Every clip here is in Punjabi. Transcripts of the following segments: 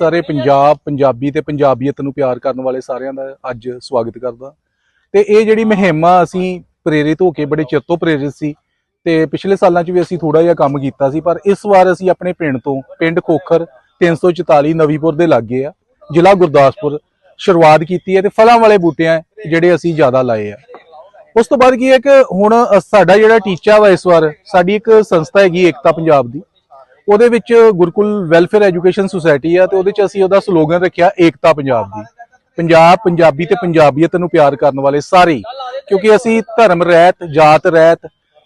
ਸਾਰੇ ਪੰਜਾਬ, ਪੰਜਾਬੀ ਤੇ ਪੰਜਾਬੀਅਤ ਨੂੰ ਪਿਆਰ ਕਰਨ ਵਾਲੇ ਸਾਰਿਆਂ ਦਾ ਅੱਜ ਸਵਾਗਤ ਕਰਦਾ। ਤੇ ਇਹ ਜਿਹੜੀ ਮੁਹਿੰਮ ਆ ਅਸੀਂ ਪ੍ਰੇਰਿਤ ਹੋ ਕੇ ਬੜੇ ਚਿਰ ਤੋਂ ਪ੍ਰੇਰਿਤ ਸੀ ਤੇ ਪਿਛਲੇ ਸਾਲਾਂ 'ਚ ਵੀ ਅਸੀਂ ਥੋੜਾ ਜਿਹਾ ਕੰਮ ਕੀਤਾ ਸੀ, ਪਰ ਇਸ ਵਾਰ ਅਸੀਂ ਆਪਣੇ ਪਿੰਡ ਤੋਂ ਪਿੰਡ ਖੋਖਰ 344 ਨਵੀਪੁਰ ਦੇ ਲਾਗੇ ਆ, ਜ਼ਿਲ੍ਹਾ ਗੁਰਦਾਸਪੁਰ, ਸ਼ੁਰੂਆਤ ਕੀਤੀ ਹੈ ਤੇ ਫਲਾਂ ਵਾਲੇ ਬੂਟਿਆਂ ਜਿਹੜੇ ਅਸੀਂ ਜ਼ਿਆਦਾ ਲਾਏ ਆ। ਉਸ ਤੋਂ ਬਾਅਦ ਕੀ ਹੈ ਕਿ ਹੁਣ ਸਾਡਾ ਜਿਹੜਾ ਟੀਚਾ ਵਾ ਇਸ ਵਾਰ, ਸਾਡੀ ਇੱਕ ਸੰਸਥਾ ਹੈਗੀ ਏਕਤਾ ਪੰਜਾਬ ਦੀ ਉਹਦੇ ਵਿੱਚ ਗੁਰਕੁਲ ਵੈਲਫੇਅਰ ਐਜੂਕੇਸ਼ਨ ਸੁਸਾਇਟੀ ਆ ਤੇ ਉਹਦੇ ਚ ਅਸੀਂ ਉਹਦਾ ਸਲੋਗਨ ਰੱਖਿਆ, ਏਕਤਾ ਪੰਜਾਬ ਦੀ। ਪੰਜਾਬ, ਪੰਜਾਬੀ ਤੇ ਪੰਜਾਬੀਅਤ ਨੂੰ ਪਿਆਰ ਕਰਨ ਵਾਲੇ ਸਾਰੇ। ਹੀ। ਕਿਉਂਕਿ ਅਸੀਂ ਧਰਮ ਰਹਿਤ, ਜਾਤ ਰਹਿਤ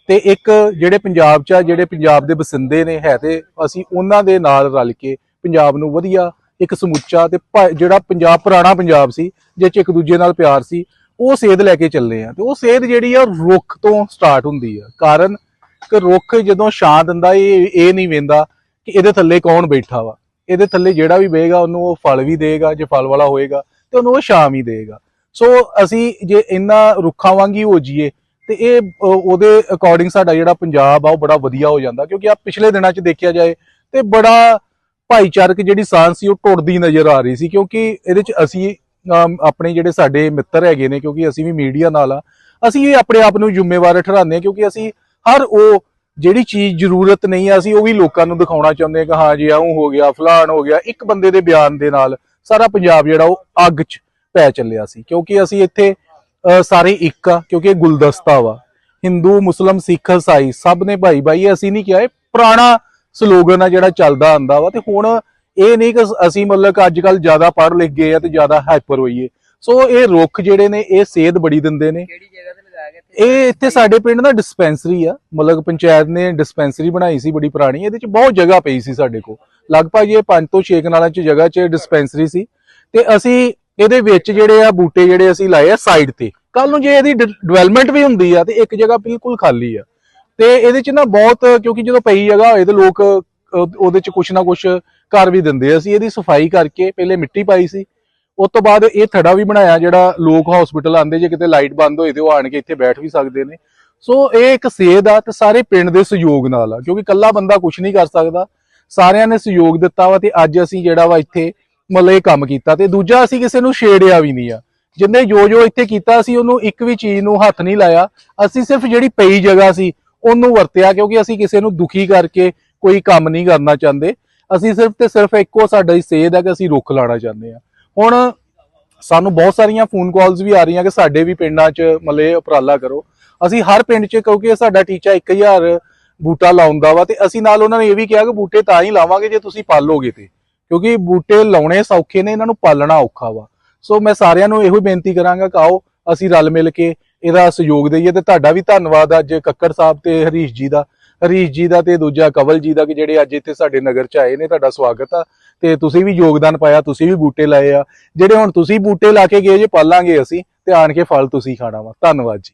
ਤੇ ਇੱਕ ਜਿਹੜੇ ਪੰਜਾਬ ਚ ਆ, ਜਿਹੜੇ ਪੰਜਾਬ ਦੇ ਵਸਿੰਦੇ ਨੇ, ਹੈ ਤੇ ਅਸੀਂ ਉਹਨਾਂ ਦੇ ਨਾਲ ਰਲ ਕੇ ਪੰਜਾਬ ਨੂੰ ਵਧੀਆ ਇੱਕ ਸਮੁੱਚਾ ਤੇ ਭਾ- ਜਿਹੜਾ ਪੰਜਾਬ ਪੁਰਾਣਾ ਪੰਜਾਬ ਸੀ, ਜਿਹ ਚ ਇੱਕ ਦੂਜੇ ਨਾਲ ਪਿਆਰ ਸੀ, ਉਹ ਸੇਧ ਲੈ ਕੇ ਚੱਲੇ ਆ। ਤੇ ਉਹ ਸੇਧ ਜਿਹੜੀ ਆ ਰੁੱਖ ਤੋਂ ਸਟਾਰਟ ਹੁੰਦੀ ਆ। ਕਾਰਨ ਕਿ ਰੁੱਖ ਜਦੋਂ ਛਾਂ ਦਿੰਦਾ ਇਹ ਇਹ ਨਹੀਂ ਵੇਂਦਾ ਕਿ ਇਹਦੇ ਥੱਲੇ ਕੌਣ ਬੈਠਾ ਵਾ। ਇਹਦੇ ਥੱਲੇ ਜਿਹੜਾ ਵੀ ਬਹੇਗਾ ਉਹਨੂੰ ਉਹ ਫਲ ਵੀ ਦੇਗਾ ਜੇ ਫਲ ਵਾਲਾ ਹੋਏਗਾ ਤੇ ਉਹਨੂੰ ਉਹ ਛਾਂ ਵੀ ਦੇਗਾ। ਸੋ ਅਸੀਂ ਜੇ ਇਹਨਾਂ ਰੁੱਖਾਂ ਵਾਂਗੀ ਹੋ ਜਾਈਏ ਤੇ ਇਹ ਉਹਦੇ ਅਕੋਰਡਿੰਗ ਸਾਡਾ ਜਿਹੜਾ ਪੰਜਾਬ ਆ ਉਹ ਬੜਾ ਵਧੀਆ ਹੋ ਜਾਂਦਾ ਕਿਉਂਕਿ ਆ ਪਿਛਲੇ ਦਿਨਾਂ 'ਚ ਦੇਖਿਆ ਜਾਏ ਤੇ ਬੜਾ ਭਾਈਚਾਰਕ ਜਿਹੜੀ ਸਾਂਝ ਸੀ ਉਹ ਟੁੱਟਦੀ ਨਜ਼ਰ ਆ ਰਹੀ ਸੀ ਕਿਉਂਕਿ ਇਹਦੇ 'ਚ ਅਸੀਂ ਅਮ, ਆਪਣੇ ਜਿਹੜੇ ਸਾਡੇ ਮਿੱਤਰ ਹੈਗੇ ਨੇ ਕਿਉਂਕਿ ਅਸੀਂ ਵੀ ਮੀਡੀਆ ਨਾਲ ਆ ਅਸੀਂ ਇਹ ਆਪਣੇ ਆਪ ਨੂੰ ਜ਼ਿੰਮੇਵਾਰ ਠਹਿਰਾਉਂਦੇ ਹਾਂ ਕਿਉਂਕਿ ਅਸੀਂ ਹਰ ਉਹ ਜਿਹੜੀ ਚੀਜ਼ ਜ਼ਰੂਰਤ ਨਹੀਂ ਆ, ਅਸੀਂ ਉਹ ਵੀ ਲੋਕਾਂ ਨੂੰ ਦਿਖਾਉਣਾ ਚਾਹੁੰਦੇ ਹਾਂ ਕਿ ਹਾਂ ਜੀ ਆਉਂ ਹੋ ਗਿਆ, ਫਲਾਣ ਹੋ ਗਿਆ, ਇੱਕ ਬੰਦੇ ਦੇ ਬਿਆਨ ਦੇ ਨਾਲ ਸਾਰਾ ਪੰਜਾਬ ਜਿਹੜਾ ਉਹ ਅੱਗ 'ਚ ਪੈ ਚੱਲਿਆ ਸੀ। ਕਿਉਂਕਿ ਅਸੀਂ ਇੱਥੇ ਸਾਰੇ ਇੱਕ ਆ, ਕਿਉਂਕਿ ਇਹ ਗੁਲਦਸਤਾ ਵਾ। ਹਿੰਦੂ, ਮੁਸਲਮ, ਸਿੱਖ, ਇਸਾਈ ਸਭ ਨੇ ਭਾਈ ਭਾਈ ਅਸੀਂ ਨਹੀਂ ਕਿਹਾ, ਇਹ ਪੁਰਾਣਾ ਸਲੋਗਨ ਆ ਜਿਹੜਾ ਚੱਲਦਾ ਆਂਦਾ ਵਾ। ਤੇ ਹੁਣ ਇਹ ਨਹੀਂ ਕਿ ਅਸੀਂ ਮਤਲਬ ਅੱਜ ਕੱਲ ਜ਼ਿਆਦਾ ਪੜ੍ਹ ਲਿਖ ਗਏ ਆ ਤੇ ਜ਼ਿਆਦਾ ਹਾਈਪਰ ਹੋਈਏ। ਸੋ ਇਹ ਰੁੱਖ ਜਿਹੜੇ ਨੇ, ਇਹ ਸੇਧ ਬੜੀ ਦਿੰਦੇ ਨੇ। ਕਿਹੜੀ ਜਗ੍ਹਾ ਤੇ ਇਹ ਇੱਥੇ ਸਾਡੇ ਪਿੰਡ ਦਾ ਡਿਸਪੈਂਸਰੀ ਆ। ਮਤਲਬ ਪੰਚਾਇਤ ਨੇ ਡਿਸਪੈਂਸਰੀ ਬਣਾਈ ਸੀ ਬੜੀ ਪੁਰਾਣੀ। ਇਹਦੇ ਚ ਬਹੁਤ ਜਗ੍ਹਾ ਪਈ ਸੀ ਸਾਡੇ ਕੋਲ। ਲਗਭਗ ਇਹ 5 ਤੋਂ 6 ਕਨਾਲਾਂ ਚ ਜਗ੍ਹਾ ਚ ਡਿਸਪੈਂਸਰੀ ਸੀ। ਤੇ ਅਸੀਂ ਇਹਦੇ ਵਿੱਚ ਜਿਹੜੇ ਆ ਬੂਟੇ ਜਿਹੜੇ ਅਸੀਂ ਲਾਏ ਆ ਸਾਈਡ ਤੇ। ਕੱਲ ਨੂੰ ਜੇ ਇਹਦੀ ਡਿਵੈਲਪਮੈਂਟ ਵੀ ਹੁੰਦੀ ਆ ਤੇ ਇੱਕ ਜਗ੍ਹਾ ਬਿਲਕੁਲ ਖਾਲੀ ਆ। ਤੇ ਇਹਦੇ ਚ ਨਾ ਬਹੁਤ ਕਿਉਂਕਿ ਜਦੋਂ ਪਈ ਜਗ੍ਹਾ ਹੋਏ ਤੇ ਲੋਕ ਉਹਦੇ ਚ ਕੁਛ ਨਾ ਕੁਛ ਕਰ ਵੀ ਦਿੰਦੇ ਅਸੀਂ ਇਹਦੀ ਸਫ਼ਾਈ ਕਰਕੇ ਪਹਿਲੇ ਮਿੱਟੀ ਪਾਈ ਸੀ। ਉਸ ਤੋਂ ਬਾਅਦ ਇਹ ਥੜਾ ਵੀ ਬਣਾਇਆ ਜਿਹੜਾ ਲੋਕ ਹਸਪੀਟਲ ਆਂਦੇ ਜੇ ਕਿਤੇ ਲਾਈਟ ਬੰਦ ਹੋਏ ਤੇ ਉਹ ਆਣ ਕੇ ਇੱਥੇ ਬੈਠ ਵੀ ਸਕਦੇ ਨੇ। ਸੋ ਇਹ ਇੱਕ ਸੇਧ ਆ ਤੇ ਸਾਰੇ ਪਿੰਡ ਦੇ ਸਹਿਯੋਗ ਨਾਲ ਆ, ਕਿਉਂਕਿ ਇਕੱਲਾ ਬੰਦਾ ਕੁਝ ਨਹੀਂ ਕਰ ਸਕਦਾ। ਸਾਰਿਆਂ ਨੇ ਸਹਿਯੋਗ ਦਿੱਤਾ ਵਾ ਤੇ ਅੱਜ ਅਸੀਂ ਜਿਹੜਾ ਵਾ ਇੱਥੇ ਮਤਲਬ ਇਹ ਕੰਮ ਕੀਤਾ ਤੇ ਦੂਜਾ ਅਸੀਂ ਕਿਸੇ ਨੂੰ ਛੇੜਿਆ ਵੀ ਨਹੀਂ ਆ। ਜਿੰਨੇ ਜੋ ਜੋ ਇੱਥੇ ਕੀਤਾ ਸੀ, ਉਹਨੂੰ ਇੱਕ ਵੀ ਚੀਜ਼ ਨੂੰ ਹੱਥ ਨਹੀਂ ਲਾਇਆ। ਅਸੀਂ ਸਿਰਫ ਜਿਹੜੀ ਪਈ ਜਗ੍ਹਾ ਸੀ, ਉਹਨੂੰ ਵਰਤਿਆ, ਕਿਉਂਕਿ ਅਸੀਂ ਕਿਸੇ ਨੂੰ ਦੁਖੀ ਕਰਕੇ ਕੋਈ ਕੰਮ ਨਹੀਂ ਕਰਨਾ ਚਾਹੁੰਦੇ। ਅਸੀਂ ਸਿਰਫ ਤੇ ਸਿਰਫ ਇੱਕੋ ਸਾਡਾ ਹੀ ਸੇਧ ਹੈ ਕਿ ਅਸੀਂ ਰੁੱਖ ਲਾਣਾ ਚਾਹੁੰਦੇ ਆ। ਹੁਣ ਸਾਨੂੰ ਬਹੁਤ ਸਾਰੀਆਂ ਫੋਨ ਕਾਲਸ ਵੀ ਆ ਰਹੀਆਂ ਕਿ ਸਾਡੇ ਵੀ ਪਿੰਡਾਂ 'ਚ ਮਤਲਬ ਉਪਰਾਲਾ ਕਰੋ। ਅਸੀਂ ਹਰ ਪਿੰਡ 'ਚ ਕਿਉਂਕਿ ਸਾਡਾ ਟੀਚਾ 1000 ਬੂਟਾ ਲਾਉਂਦਾ ਵਾ ਤੇ ਅਸੀਂ ਨਾਲ ਉਹਨਾਂ ਨੇ ਇਹ ਵੀ ਕਿਹਾ ਕਿ ਬੂਟੇ ਤਾਂ ਹੀ ਲਾਵਾਂਗੇ ਜੇ ਤੁਸੀਂ ਪਾਲੋਗੇ ਤੇ। ਕਿਉਂਕਿ ਬੂਟੇ ਲਾਉਣੇ ਸੌਖੇ ਨੇ, ਇਹਨਾਂ ਨੂੰ ਪਾਲਣਾ ਔਖਾ ਵਾ। ਸੋ ਮੈਂ ਸਾਰਿਆਂ ਨੂੰ ਇਹੋ ਬੇਨਤੀ ਕਰਾਂਗਾ ਕਿ ਆਓ, ਅਸੀਂ ਰਲ ਮਿਲ ਕੇ ਇਹਦਾ ਸਹਿਯੋਗ ਦਈਏ ਤੇ ਤੁਹਾਡਾ ਵੀ ਧੰਨਵਾਦ ਅੱਜ ਕੱਕੜ ਸਾਹਿਬ ਤੇ ਹਰੀਸ਼ ਜੀ ਦਾ। ਹਰੀਸ਼ ਜੀ ਦਾ ਤੇ ਦੂਜਾ ਕਵਲ ਜੀ ਦਾ ਕਿ ਜਿਹੜੇ ਅੱਜ ਇੱਥੇ ਸਾਡੇ ਨਗਰ ਚ ਆਏ ਨੇ, ਤੁਹਾਡਾ ਸਵਾਗਤ ਆ। ਤੇ ਤੁਸੀਂ ਵੀ ਯੋਗਦਾਨ ਪਾਇਆ, ਤੁਸੀਂ ਵੀ ਬੂਟੇ ਲਾਏ ਆ। ਜਿਹੜੇ ਹੁਣ ਤੁਸੀਂ ਬੂਟੇ ਲਾ ਕੇ ਗਏ, ਜੇ ਪਾਲਾਂਗੇ ਅਸੀਂ, ਤੇ ਆਣ ਕੇ ਫਲ ਤੁਸੀਂ ਖਾਣਾ ਵਾ। ਧੰਨਵਾਦ ਜੀ।